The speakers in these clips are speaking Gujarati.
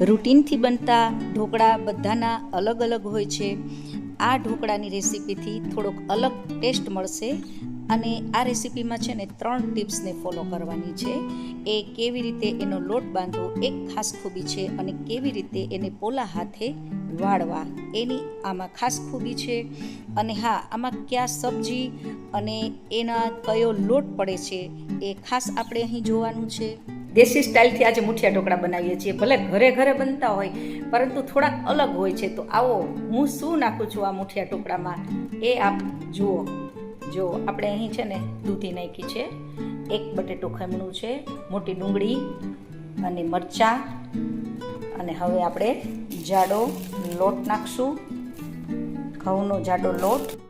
રૂટીનથી બનતા ઢોકળા બધાના અલગ અલગ હોય છે. આ ઢોકળાની રેસીપીથી થોડોક અલગ ટેસ્ટ મળશે અને આ રેસીપીમાં છે ને ત્રણ ટિપ્સને ફોલો કરવાની છે. એ કેવી રીતે એનો લોટ બાંધવો એક ખાસ ખૂબી છે અને કેવી રીતે એને પોલા હાથે વાળવા એની આમાં ખાસ ખૂબી છે. અને હા, આમાં કયા સબ્જી અને એના કયો લોટ પડે છે એ ખાસ આપણે અહીં જોવાનું છે. દેશી સ્ટાઇલથી આજે મુઠિયા ઢોકળા બનાવીએ છીએ. ભલે ઘરે ઘરે બનતા હોય, પરંતુ થોડાક અલગ હોય છે. તો આવો, હું શું નાખું છું આ મુઠિયા ઢોકળામાં? એ આપ જુઓ. જો આપણે અહીં છે ને દૂધી નાખી છે, એક બટેટું ખમણું છે, મોટી ડુંગળી અને મરચાં, અને હવે આપણે જાડો લોટ નાખશું. ઘઉંનો જાડો લોટ.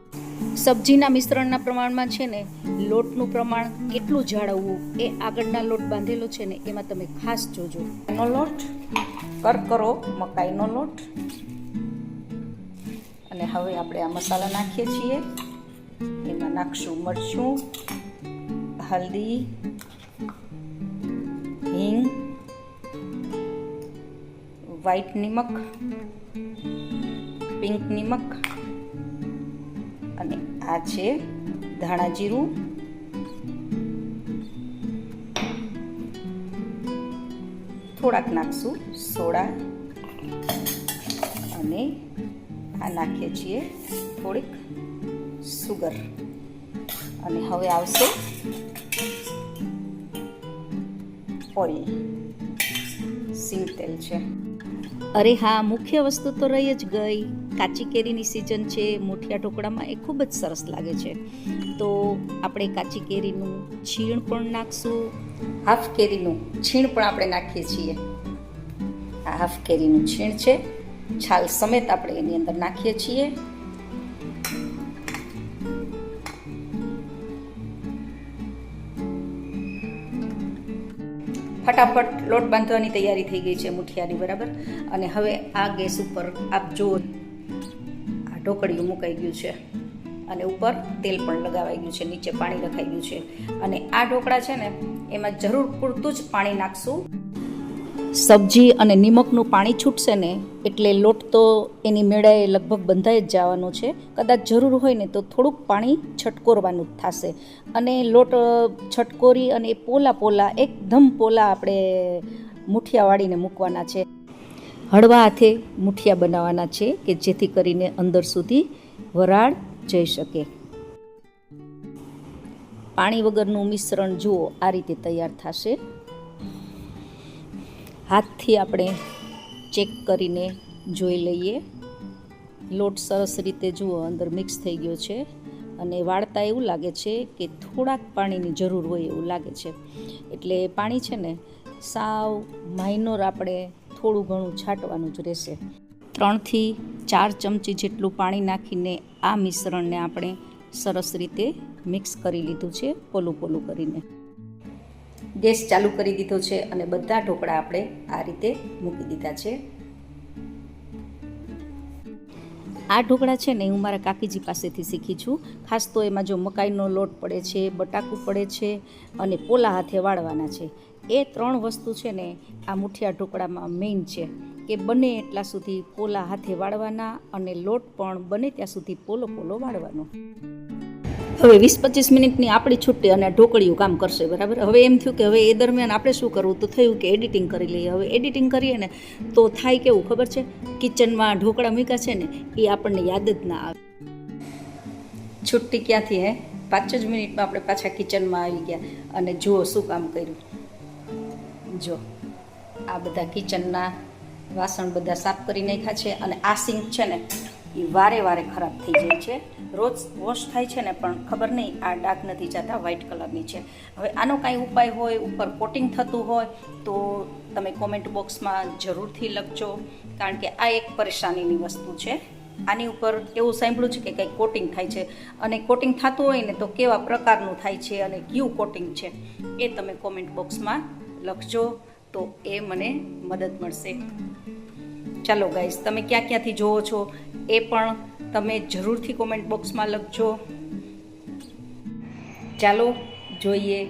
સબ્જીના મિશ્રણના પ્રમાણમાં છે ને, લોટનું પ્રમાણ કેટલું જાળવવું એ આગળના લોટ બાંધેલો છે ને, એમાં તમે ખાસ જોજો. એનો લોટ, કરકરો, મકાઈનો લોટ. અને હવે આપણે આ મસાલા નાખીએ છીએ. એમાં નાખશું મરચું, હલ્દી, હિંગ, વ્હાઈટ નિમક, પિંક નિમક આ છે ધાણા જીરું. થોડાક નાખશું સોડા. અને આ નાખીએ છીએ થોડીક સુગર. અને હવે આવશે ઓઇલ સિંગ તેલ છે. અરે હા, મુખ્ય વસ્તુ તો રહી જ ગઈ. કાચી કેરીની સિઝન છે, મોઠિયા ઢોકળામાં એ ખૂબ જ સરસ લાગે છે. તો આપણે કાચી કેરીનું છીણ પણ નાખશું. હાફ કેરીનું છીણ પણ આપણે નાખીએ છીએ. આ હાફ કેરીનું છીણ છે. છાલ સમેત આપણે એની અંદર નાખીએ છીએ. ફટાફટ લોટ બાંધવાની તૈયારી થઈ ગઈ છે મુઠિયાની, બરાબર? અને હવે આ ગેસ ઉપર આપ જુઓ આ ઢોકળિયું મુકાઈ ગયું છે. અને ઉપર તેલ પણ લગાવાઈ ગયું છે, નીચે પાણી રખાઈ ગયું છે. અને આ ઢોકળા છે ને, એમાં જરૂર પૂરતું જ પાણી નાખશું. સબ્જી અને નિમકનું પાણી છૂટશે ને, એટલે લોટ તો એની મેળાએ લગભગ બંધાઈ જ જવાનો છે. કદાચ જરૂર હોય ને, તો થોડુંક પાણી છટકોરવાનું જ થશે. અને લોટ છટકોરી અને પોલા પોલા એકદમ પોલા આપણે મુઠિયા વાળીને મૂકવાના છે. હળવા હાથે મુઠિયા બનાવવાના છે કે જેથી કરીને અંદર સુધી વરાળ જઈ શકે. પાણી વગરનું મિશ્રણ જુઓ, આ રીતે તૈયાર થશે. હાથથી આપણે ચેક કરીને જોઈ લઈએ. લોટ સરસ રીતે જુઓ, અંદર મિક્સ થઈ ગયો છે અને વાળતા એવું લાગે છે કે થોડાક પાણીની જરૂર હોય એવું લાગે છે. એટલે પાણી છે ને, સાવ માઇનોર આપણે થોડું ઘણું છાંટવાનું જ રહેશે. ત્રણથી ચાર ચમચી જેટલું પાણી નાખીને આ મિશ્રણને આપણે સરસ રીતે મિક્સ કરી લીધું છે, પોલું પોલું કરીને. ગેસ ચાલુ કરી દીધો છે અને બધા ઢોકળા આપણે આ રીતે મૂકી દીધા છે. આ ઢોકળા છે ને હું મારા કાકીજી પાસેથી શીખી છું. ખાસ તો એમાં જો મકાઈનો લોટ પડે છે, બટાકું પડે છે અને પોલા હાથે વાળવાના છે. એ ત્રણ વસ્તુ છે ને આ મુઠિયા ઢોકળામાં મેઇન છે કે બને એટલા સુધી પોલા હાથે વાળવાના અને લોટ પણ બને ત્યાં સુધી પોલો પોલો વાળવાનો. હવે વીસ પચીસ મિનિટની આપણી છૂટી અને ઢોકળીયું કામ કરશે, બરાબર? હવે એમ થયું કે હવે એ દરમિયાન આપણે શું કરવું? તો થયું કે એડિટિંગ કરી લઈએ. હવે એડિટિંગ કરીએ ને તો થાય કેવું ખબર છે? કિચનમાં ઢોકળા મૂક્યા છે ને, એ આપણને યાદ જ ના આવે. છુટ્ટી ક્યાંથી, હે? પાંચ જ મિનિટમાં આપણે પાછા કિચનમાં આવી ગયા. અને જુઓ શું કામ કર્યું. જો આ બધા કિચનના વાસણ બધા સાફ કરી નાખ્યા છે અને આ સિંક છે ને એ વારે વારે ખરાબ થઈ જાય છે. રોજ વોશ થાય છે ને પણ ખબર નહીં, આ ડાઘ નથી જતા વ્હાઇટ કલરની છે. હવે આનો કાંઈ ઉપાય હોય, ઉપર કોટિંગ થતું હોય, તો તમે કોમેન્ટ બોક્સમાં જરૂરથી લખજો, કારણ કે આ એક પરેશાનીની વસ્તુ છે. આની ઉપર એવું સાંભળ્યું છે કે કંઈક કોટિંગ થાય છે. અને કોટિંગ થતું હોય ને તો કેવા પ્રકારનું થાય છે અને કયું કોટિંગ છે, એ તમે કોમેન્ટ બોક્સમાં લખજો, તો એ મને મદદ મળશે. ચાલો ગાઈસ તમે ક્યાં ક્યાંથી જુઓ છો એ પણ તમે જરૂરથી કોમેન્ટ બોક્સમાં લખજો. ચાલો જોઈએ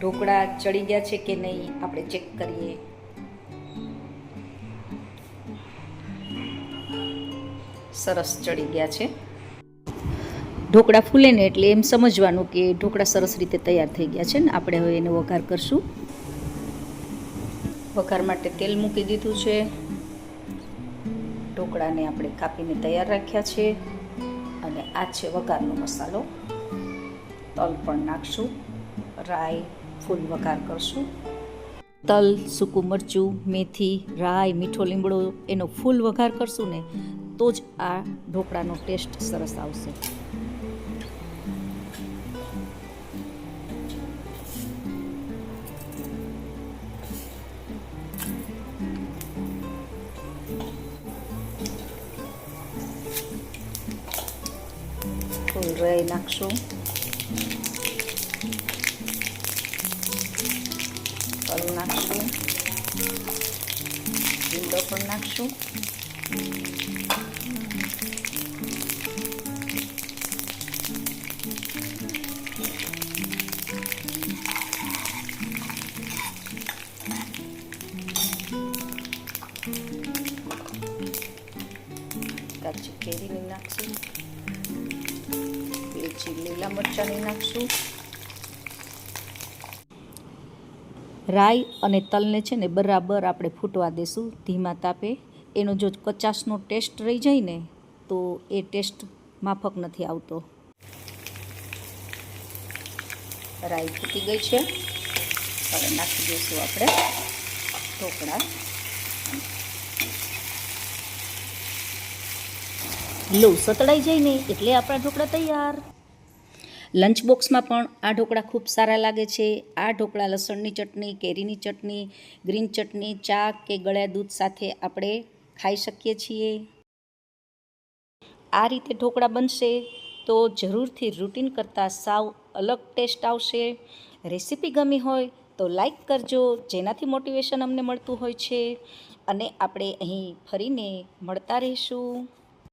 ઢોકળા ચડી ગયા છે કે નહીં, આપણે ચેક કરીએ. સરસ ચડી ગયા છે. ઢોકળા ફૂલે ને એટલે એમ સમજવાનું કે ઢોકળા સરસ રીતે તૈયાર થઈ ગયા છે ને, આપણે હવે એને વઘાર કરશું. વઘાર માટે તેલ મૂકી દીધું છે. ઢોકળાને આપણે કાપીને તૈયાર રાખ્યા છે અને આ છે વઘારનો મસાલો. તલ પણ નાખશું. રાઈ ફૂલ વઘાર કરશું. તલ, સૂકું મરચું, મેથી, રાઈ, મીઠો લીમડો એનો ફૂલ વઘાર કરશું ને તો જ આ ઢોકળાનો ટેસ્ટ સરસ આવશે. ફૂલ રાઈ નાખશું તલ નાખશું લીમડો પણ નાખશું કાચી કેરીની નાખશું લીચી લીલા મરચાંની નાખશું. રાઈ અને તલને છે ને બરાબર આપણે ફૂટવા દેશું ધીમા તાપે. એનો જો કચાશનો ટેસ્ટ રહી જાય ને તો એ ટેસ્ટ માફક નથી આવતો. રાઈ ફૂટી ગઈ છે. હવે નાખી દઈશું આપણે ઢોકળા. લો સતળાઈ જાય ને એટલે આપણા ઢોકળા તૈયાર. લંચ બોક્સમાં પણ આ ઢોકળા ખૂબ સારા લાગે છે. આ ઢોકળા લસણની ચટણી, કેરીની ચટણી, ગ્રીન ચટણી, ચા કે ગળ્યા દૂધ સાથે આપણે ખાઈ શકીએ છીએ. આ રીતે ઢોકળા બનશે તો જરૂરથી રૂટીન કરતાં સાવ અલગ ટેસ્ટ આવશે. રેસીપી ગમી હોય તો લાઈક કરજો, જેનાથી મોટિવેશન અમને મળતું હોય છે. અને આપણે અહીં ફરીને મળતા રહીશું.